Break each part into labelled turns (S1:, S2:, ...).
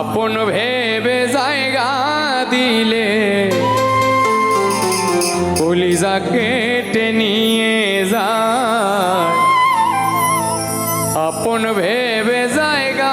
S1: আপন ভেবে জায়গা দিলে কলিজা কেটে নিয়ে যা আপন ভেবে জায়গা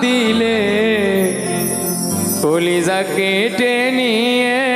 S1: দিলে কলিজা কেটে নিয়ে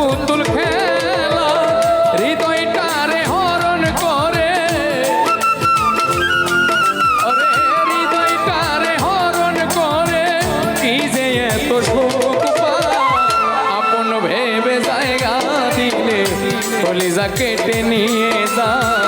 S1: পুতুল খেলা হৃদয়টারে হরণ করে। হরণ করে। যে ভেবে জায়গা কেটে নিয়ে যা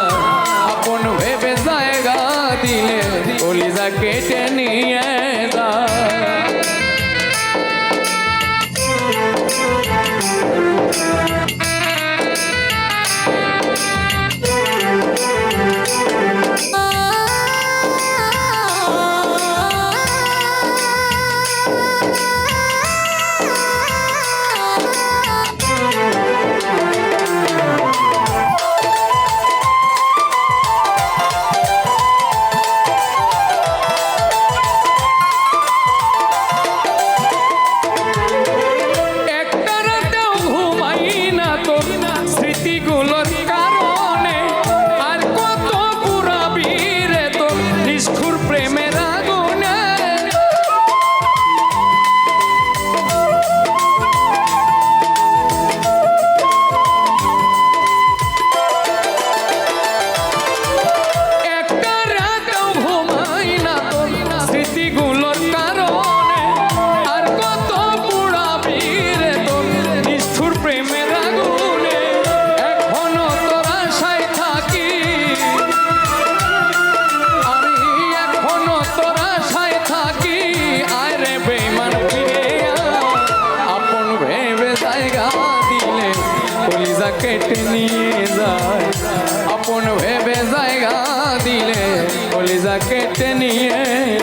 S1: দেখতে নিয়ে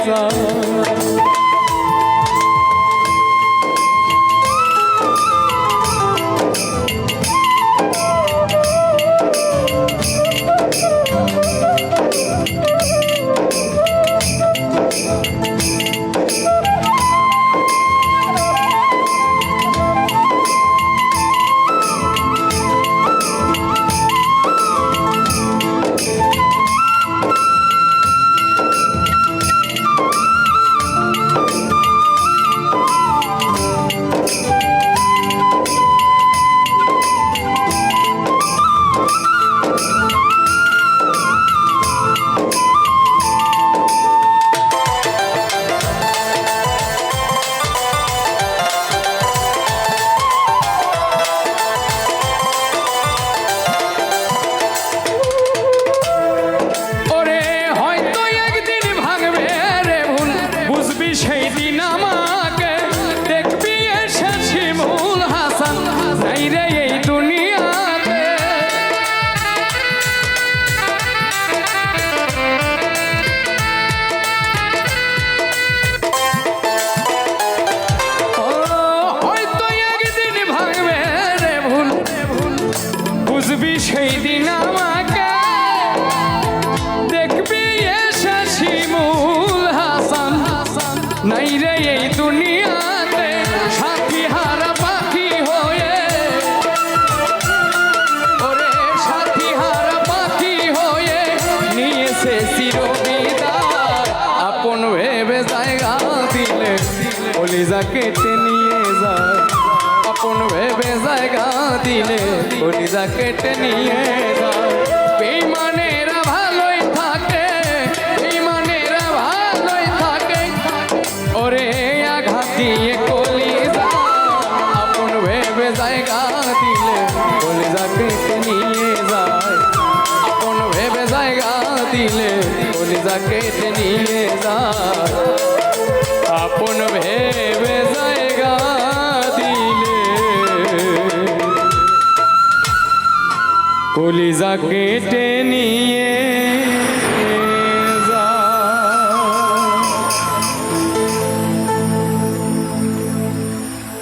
S1: যা। সেই দিন আমাকে দেখবি এসে শিমুল হাসান। হাসান নাই রে এই দুনিয়াতে সাথী হারা পাখি হয়ে। ওরে সাথী হারা পাখি হয়ে নিয়েছে চিরবিদায়। আপন ভেবে জায়গা দিলে কলিজা কেটে নিয়ে যায়। আপন ভেবে জায়গা দিলে কলিজা কেটে নিয়ে যায় বেইমানেরা ভালোই থাকে, বেইমানেরা ভালোই থাকে। ওরে আঘাত দিয়ে কলিজা, আপন ভেবে দিলে কলিজা কেটে যায়। আপন ভেবে জায়গা দিলে কলিজা কেটে কলিজা কেটে নিয়ে